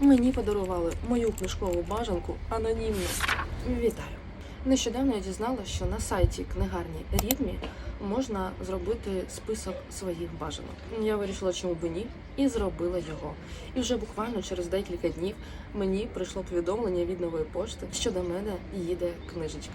Мені подарували мою книжкову бажанку анонімно. Вітаю! Нещодавно я дізналася, що на сайті книгарні Рідмі можна зробити список своїх бажанок. Я вирішила, чому б ні, і зробила його. І вже буквально через декілька днів мені прийшло повідомлення від нової пошти, що до мене їде книжечка.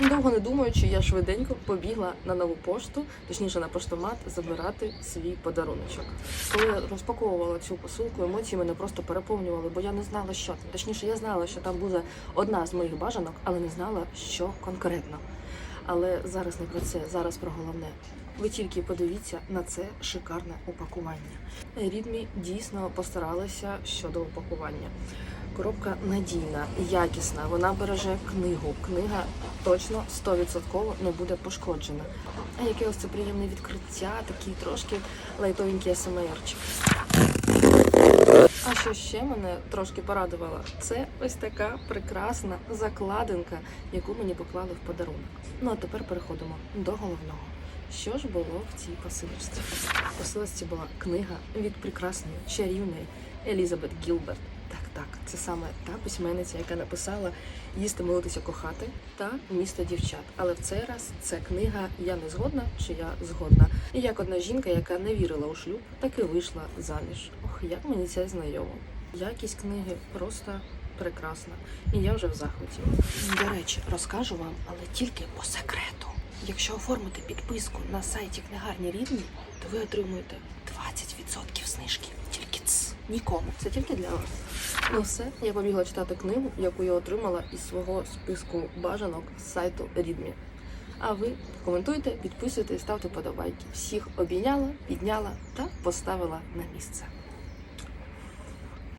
Довго не думаючи, я швиденько побігла на нову пошту, точніше на поштомат, забирати свій подаруночок. Коли я розпаковувала цю посилку, емоції мене просто переповнювали, бо я не знала, що. Точніше, я знала, що там буде одна з моїх бажанок, але не знала, що конкретно. Але зараз не про це, зараз про головне. Ви тільки подивіться на це шикарне упакування. Рідмі дійсно постаралися щодо упакування. Коробка надійна, якісна, вона береже книгу. Книга точно 100% не буде пошкоджена. А яке ось це приємне відкриття, такий трошки лайтовенький СМРчик. А що ще мене трошки порадувало, це ось така прекрасна закладинка, яку мені поклали в подарунок. Ну а тепер переходимо до головного. Що ж було в цій посилочці? В посилочці була книга від прекрасної чарівної Елізабет Гілберт. Так, так, це саме та письменниця, яка написала їсти, молитися, кохати та місто дівчат. Але в цей раз це книга Я не згодна чи я згодна. І як одна жінка, яка не вірила у шлюб, так і вийшла заміж. Як мені це знайомо. Якість книги просто прекрасна. І я вже в захваті. До речі, розкажу вам, але тільки по секрету. Якщо оформити підписку на сайті книгарні рідні, то ви отримуєте 20% знижки. Тільки ц нікому. Це тільки для вас. Ну все, я побігла читати книгу, яку я отримала із свого списку бажанок з сайту Рідмі. А ви коментуйте, підписуйте і ставте подобайки. Всіх обійняла, підняла та поставила на місце.